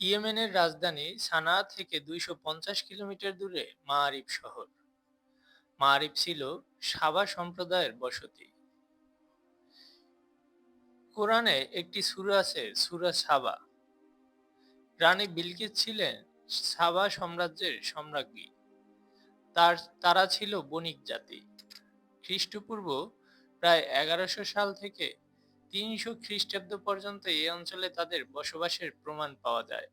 ইয়েমেনের রাজধানী সানা থেকে দুইশো পঞ্চাশ কিলোমিটার দূরে মাআরিব শহর। মাআরিব ছিল সাবা সম্প্রদায়ের বসতি। কোরআনে একটি সূরা আছে, সূরা সাবা। রানী বিলকিস ছিলেন সাবা সাম্রাজ্যের সম্রাজ্ঞী। তার, তারা ছিল বণিক জাতি। খ্রিস্টপূর্ব প্রায় এগারোশো সাল থেকে তিনশো খ্রিস্টাব্দ পর্যন্ত এই অঞ্চলে তাদের বসবাসের প্রমাণ পাওয়া যায়।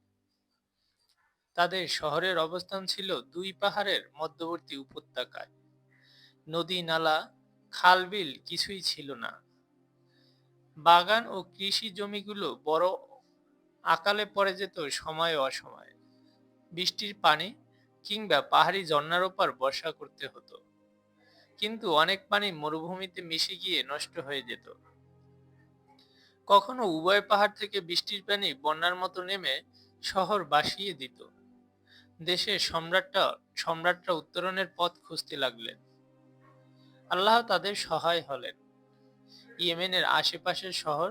তাদের শহরের অবস্থান ছিল দুই পাহাড়ের মধ্যবর্তী উপত্যকায়। নদী, নালা, খাল, বিল কিছুই ছিল না। বাগান ও কৃষি জমিগুলো বড় আকালে পড়ে যেত সময় অসময়ে। বৃষ্টির পানি কিংবা পাহাড়ি ঝর্ণার ওপর বর্ষা করতে হতো। কিন্তু অনেক পানি মরুভূমিতে মিশে গিয়ে নষ্ট হয়ে যেত। কখনো উভয় পাহাড় থেকে বৃষ্টির পানি বন্যার মতো নেমে শহর বাসিয়ে দিত। দেশে সম্রাটটা, সম্রাটরা উত্তরণের পথ খুঁজতে লাগলেন। আল্লাহ তাদের সহায় হলেন। ইয়েমেনের আশেপাশের শহর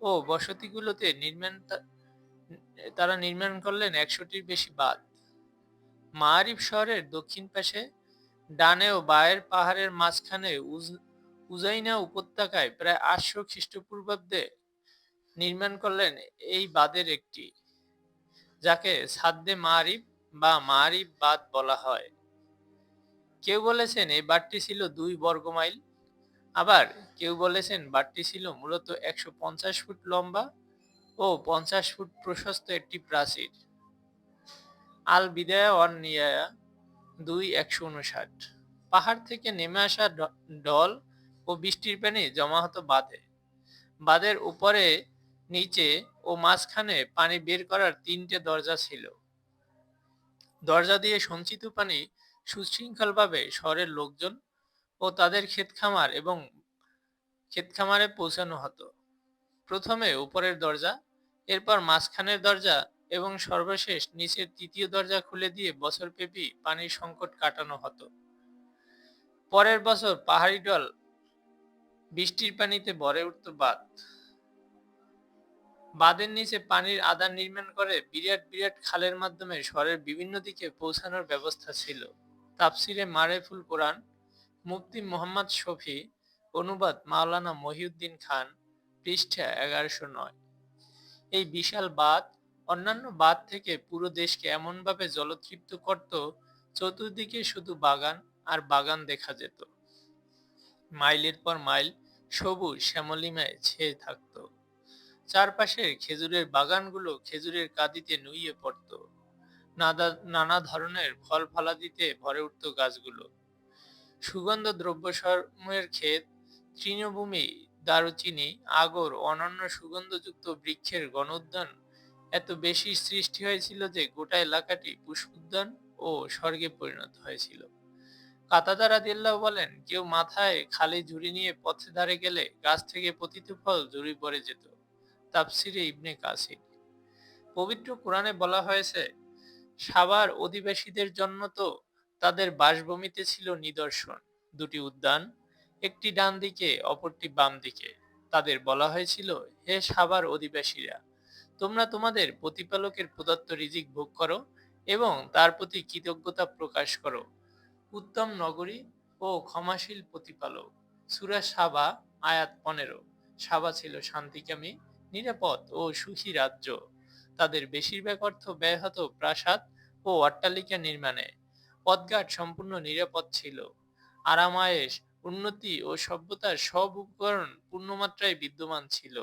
ও বসতিগুলোতে নির্মাণ তারা নির্মাণ করলেন একশোটির বেশি বাঁধ। মারিফ শহরের দক্ষিণ পাশে, ডানে ও বায়ের পাহাড়ের মাঝখানে উজাইনা উপত্যকায় প্রায় আটশো খ্রিস্টপূর্বাব্দে নির্মাণ করলেন এই বাঁধের একটি, যাকে সাদ্দে মারিফ বা মারিফ বাঁধ বলা হয়। কেউ বলেছেন এই বাঁধটি ছিল দুই বর্গ মাইল, আবার কেউ বলেছেন বাঁধটি ছিল মূলত একশো পঞ্চাশ ফুট লম্বা ও পঞ্চাশ ফুট প্রশস্ত একটি প্রাচীর। আল বিদায়া অন নিয়ায়া দুই একশো উনষাট। পাহাড় থেকে নেমে আসা ঢল ও বৃষ্টির পানি জমা হতো বাঁধে। বাঁধের উপরে নিচে ও মাঝখানে পানি বের করার তিনটে দরজা ছিল। দরজা দিয়ে সঞ্চিত পানি সুশৃঙ্খলভাবে শহরের লোকজন ও তাদের ক্ষেত খামার এবং ক্ষেত খামারে পৌঁছানো হতো। প্রথমে উপরের দরজা, এরপর মাঝখানের দরজা এবং সর্বশেষ নিচের তৃতীয় দরজা খুলে দিয়ে বছরব্যাপী পানির সংকট কাটানো হতো। পরের বছর পাহাড়ি ডল বৃষ্টির পানিতে ভরে উঠত বাঁধ। বাঁধের নিচে পানির আদান নির্মাণ করে বিরাট বিরাট খালের মাধ্যমে শহরের বিভিন্ন দিকে পৌঁছানোর ব্যবস্থা ছিল। তাফসিরে মারেফুল কোরআন, মুফতি মোহাম্মদ শফি, অনুবাদ মাওলানা মহিউদ্দিন খান, পৃষ্ঠা এগারোশো নয়। এই বিশাল বাঁধ অন্যান্য বাঁধ থেকে পুরো দেশকে এমনভাবে জলতৃপ্ত করত, চতুর্দিকে শুধু বাগান আর বাগান দেখা যেত। মাইলের পর মাইল সবুজ শ্যামলিমায় ছেয়ে থাকত। চারপাশের খেজুরের বাগানগুলো খেজুরের কাঁদিতে নুইয়ে পড়ত। নানা ধরনের ফল ফলাদিতে ভরে উঠত গাছগুলো। সুগন্ধ দ্রব্য সমূহের ক্ষেত, তৃণভূমি দারুচিনি, আগর, অনন্য সুগন্ধযুক্ত বৃক্ষের গণোদ্যান এত বেশি সৃষ্টি হয়েছিল যে গোটা এলাকাটি পুষ্পোদ্যান ও স্বর্গে পরিণত হয়েছিল। কাতাদার আদিল্লাহ বলেন, কেউ মাথায় খালি ঝুড়ি নিয়ে পথে ধারে গেলে গাছ থেকে পতিত ফল ঝুড়ি পড়ে যেত। তাপসিরে ইবনে কাসির। পবিত্র কোরআনে বলা হয়েছে সাবার অধিবাসীদের জন্য তো তাদের বাসভূমিতে ছিল নিদর্শন। দুটি উদ্যান, একটি ডান দিকে, অপরটি বাম দিকে। তাদের বলা হয়েছিল, হে সাবার অধিবাসীরা, তোমরা তোমাদের প্রতিপালকের প্রদত্ত রিজিক ভোগ করো এবং তার প্রতি কৃতজ্ঞতা প্রকাশ করো। উত্তম নগরী ও ক্ষমাশীল প্রতিপালক। সুরা সাবা আয়াত পনেরো। সাবা ছিল শান্তিকামী নিরাপদ ও সুখী রাজ্য। তাদের বেশিরভাগ অর্থ ব্যয় হতো প্রাসাদ ও অট্টালিকা নির্মাণে। পদঘাট সম্পূর্ণ নিরাপদ ছিল। আরামায়েশ উন্নতি ও সভ্যতার সব উপকরণ পূর্ণমাত্রায় বিদ্যমান ছিল।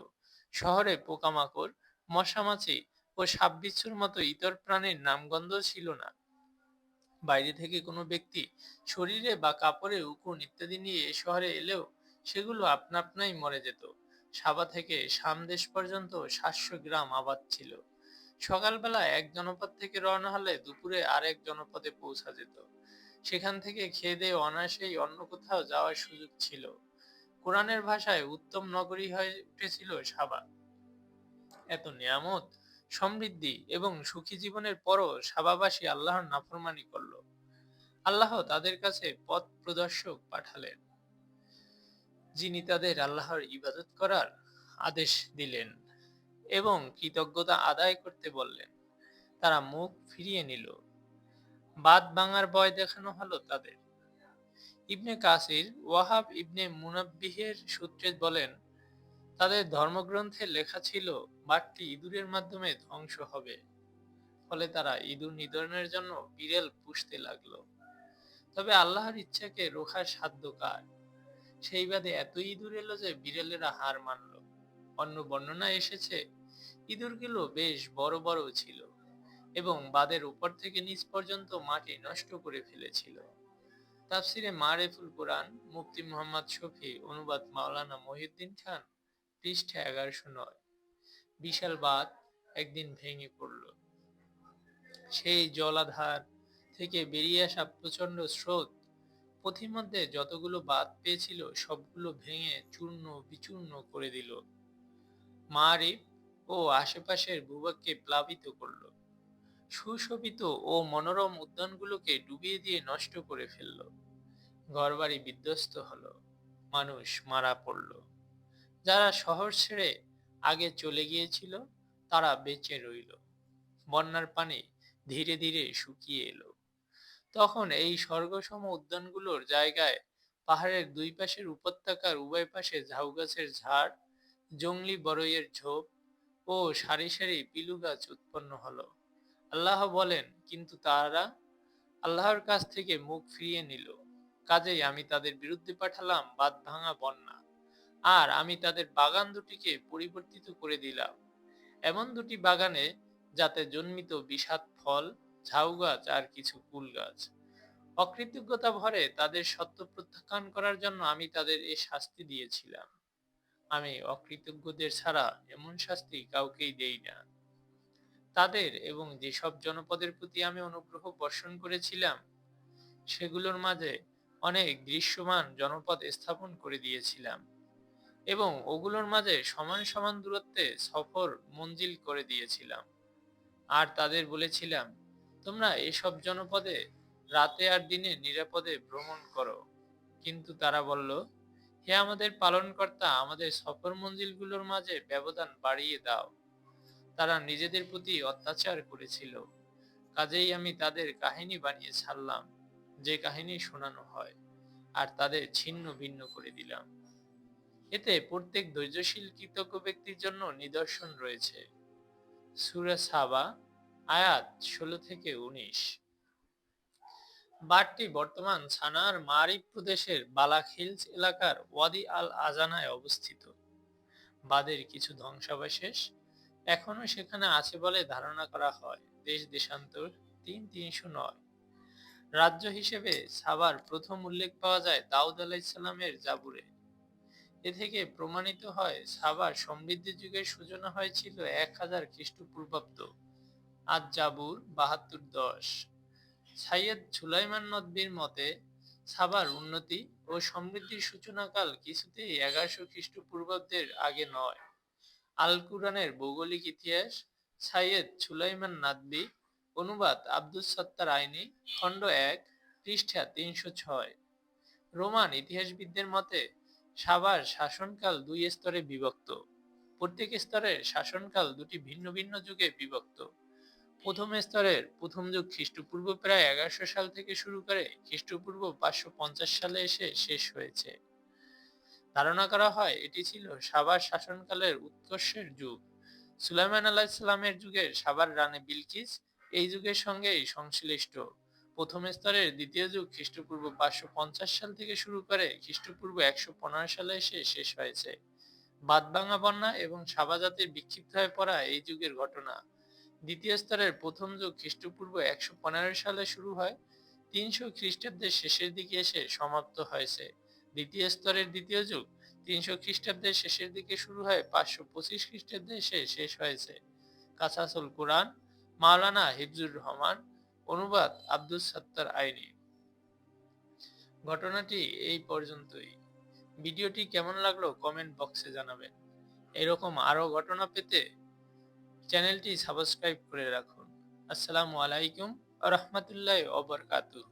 শহরে পোকামাকড়, মশামাছি ও সাপবিচ্ছুর মতো ইতর প্রাণীর নামগন্ধ ছিল না। বাইরে থেকে কোনো ব্যক্তি শরীরে বা কাপড়ে উকুন ইত্যাদি নিয়ে এ শহরে এলেও সেগুলো আপনা আপনাই মরে যেত। সাবা থেকে সামদেশ পর্যন্ত সাতশো গ্রাম আবাদ ছিল। সকালবেলা এক জনপদ থেকে রওনা হলে দুপুরে আরেক জনপদে পৌঁছা যেত। সেখান থেকে খেয়ে দিয়ে অনায়াসেই অন্য কোথাও যাওয়ার সুযোগ ছিল। কোরআনের ভাষায় উত্তম নগরী হয়ে উঠেছিল সাবা। এত নিয়ামত, সমৃদ্ধি এবং সুখী জীবনের পরও সাবাবাসী আল্লাহর নাফরমানি করল। আল্লাহ তাদের কাছে পথ প্রদর্শক পাঠালেন। যিনি তাদের আল্লাহর ইবাদত করার আদেশ দিলেন এবং কৃতজ্ঞতা আদায় করতে বললেন। তারা মুখ ফিরিয়ে নিল। বাদ ভাঙার ভয় দেখানো হলো তাদের। ইবনে কাসির ওয়াহাব ইবনে মুনাব্বিহের সূত্রে বলেন, তাদের ধর্মগ্রন্থে লেখা ছিল, বাঘটি ইঁদুরের মাধ্যমে ধ্বংস হবে। ফলে তারা ইঁদুর নিধনের জন্য বিড়াল পুষতে লাগল। তবে আল্লাহর ইচ্ছাকে রোখার সাধ্য কার? সেই বাদে এত ইঁদুর এলো যে বিড়ালেরা হার মানল। অন্য বর্ণনায় এসেছে, ইঁদুরগুলো বেশ বড় বড় ছিল এবং বাদের উপর থেকে নিচ পর্যন্ত মাটি নষ্ট করে ফেলেছিল। তাফসিরে মারেফুল কোরআন, মুফতি মোহাম্মদ শফি, অনুবাদ মাওলানা মহিউদ্দিন খান, পৃষ্ঠা এগারোশো নয়। বিশাল বাদ একদিন ভেঙে পড়ল। সেই জলাধার থেকে বেরিয়ে আসা প্রচণ্ড স্রোত পথিমধ্যে যতগুলো বাদ পেয়েছিল, সবগুলো ভেঙে চূর্ণ বিচূর্ণ করে দিল। মারিফ ও আশেপাশের ভূভাগকে প্লাবিত করল। সুশোভিত ও মনোরম উদ্যানগুলোকে ডুবিয়ে দিয়ে নষ্ট করে ফেলল। ঘরবাড়ি বিধ্বস্ত হলো। মানুষ মারা পড়ল। যারা শহর ছেড়ে আগে চলে গিয়েছিল, তারা বেঁচে রইল। বন্যার পানি ধীরে ধীরে শুকিয়ে এলো। তখন এই স্বর্গসম উদ্যানগুলোর জায়গায় পাহাড়ের দুই পাশের উপত্যকার উভয় পাশে ঝাউ গাছের ঝাড় জংলি বরইয়ের ঝোপ ও সারি সারি পিলু গাছ উৎপন্ন হলো। আল্লাহ বলেন, কিন্তু তারা আল্লাহর কাছ থেকে মুখ ফিরিয়ে নিল। কাজেই আমি তাদের বিরুদ্ধে পাঠালাম বাদ ভাঙা বন্যা। আর আমি তাদের বাগান দুটিকে পরিবর্তিত করে দিলাম। এমন দুটি বাগানে যাতে জন্মিত বিষাদ ফল ঝাউ গাছ আর কিছু কুল গাছ। অকৃতজ্ঞতা ভরে তাদের সত্য প্রত্যাখ্যান করার জন্য আমি তাদের এ শাস্তি দিয়েছিলাম। আমি অকৃতজ্ঞদের ছাড়া এমন শাস্তি কাউকেই দেই না। তাদের এবং যেসব জনপদের প্রতি আমি অনুগ্রহ বর্ষণ করেছিলাম, সেগুলোর মাঝে অনেক দৃশ্যমান জনপদ স্থাপন করে দিয়েছিলাম এবং ওগুলোর মাঝে সমান সমান দূরত্বে সফর মঞ্জিল করে দিয়েছিলাম। আর তাদের বলেছিলাম তোমরা এসব জনপদে রাতে আর দিনে নিরাপদে ভ্রমণ করো। কিন্তু তারা বলল, হে আমাদের পালনকর্তা, আমাদের সফর মঞ্জিলগুলোর মাঝে ব্যবধান বাড়িয়ে দাও। তারা নিজেদের প্রতি অত্যাচার করেছিল। কাজেই আমি তাদের কাহিনী বানিয়ে ছাড়লাম, যে কাহিনী শোনানো হয়, আর তাদের ছিন্ন ভিন্ন করে দিলাম। এতে প্রত্যেক ধৈর্যশীল কৃতজ্ঞ ব্যক্তির জন্য নিদর্শন রয়েছে। সুরা সাবা আয়াত ষোলো থেকে উনিশ। বারটি বর্তমান সানার মারিফ প্রদেশের বালাক হিলস এলাকার ওয়াদি আল আজানায় অবস্থিত। বাদের কিছু ধ্বংসাবশেষ এখনও সেখানে আছে বলে ধারণা করা হয়। দেশ দেশান্তর তিন তিনশো নয়। রাজ্য হিসেবে সাবার প্রথম উল্লেখ পাওয়া যায় দাউদ আলাইসাল্লামের জাবুরে। এ থেকে প্রমাণিত হয় সাবার সমৃদ্ধি যুগের সূচনা হয়েছিল এক হাজার খ্রিস্টপূর্বাব্দ। আজ জাবুর বাহাত্তর দশ। সাইয়দ সুলাইমান নদবির মতে সাবার উন্নতি ও সমৃদ্ধির সূচনাকাল কিছুতেই এগারোশো খ্রিস্টপূর্বাব্দের আগে নয়। আল কুরআনের ভৌগোলিক ইতিহাস, সাইয়দ সুলাইমান নাদবি অনুবাদ আব্দুস সত্তার আইনি, খণ্ড এক, পৃষ্ঠা তিনশো ছয়। রোমান ইতিহাসবিদদের মতে সাবার শাসনকাল দুই স্তরে বিভক্ত। প্রত্যেক স্তরের শাসনকাল দুটি ভিন্ন ভিন্ন যুগে বিভক্ত। প্রথম স্তরের প্রথম যুগ খ্রিস্টপূর্ব প্রায় এগারোশো সাল থেকে শুরু করে খ্রিস্টপূর্ব পাঁচশো পঞ্চাশ সালে এসে শেষ হয়েছে। ধারণা করা হয় এটি ছিল সাবার শাসনকালের উৎকর্ষের যুগ। সুলাইমান আলাহিসাল্লামের যুগের সাবার রানে বিলকিস এই যুগের সঙ্গেই সংশ্লিষ্ট। প্রথম স্তরের দ্বিতীয় যুগ খ্রিস্টপূর্ব পাঁচশো পঞ্চাশ সাল থেকে শুরু করে খ্রিস্টপূর্ব একশো পনেরো সালে এসে শেষ হয়েছে। বাদবাঙ্গা বন্যা এবং সাবা জাতির বিক্ষিপ্ত হয়ে পড়া এই যুগের ঘটনা দ্বিতীয় স্তরের প্রথম যুগ খ্রিস্টপূর্ব একশো পনেরো সালে শুরু হয়। তিনশো খ্রিস্টাব্দের শেষের দিকে এসে সমাপ্ত হয়েছে। দ্বিতীয় স্তরের দ্বিতীয় যুগ তিনশো খ্রিস্টাব্দের শেষের দিকে শুরু হয়। পাঁচশো পঁচিশ খ্রিস্টাব্দে এসে শেষ হয়েছে। কাসাসুল কোরআন, মাওলানা হিফজুর রহমান, অনুবাদ আব্দুল সত্তার আইনি। ঘটনাটি এই পর্যন্তই। ভিডিওটি কেমন লাগল কমেন্ট বক্সে জানাবেন। এরকম আরও ঘটনা পেতে চ্যানেলটি সাবস্ক্রাইব করে রাখুন। আসসালামু আলাইকুম রহমতুল্লাহ ওবরকাতুহ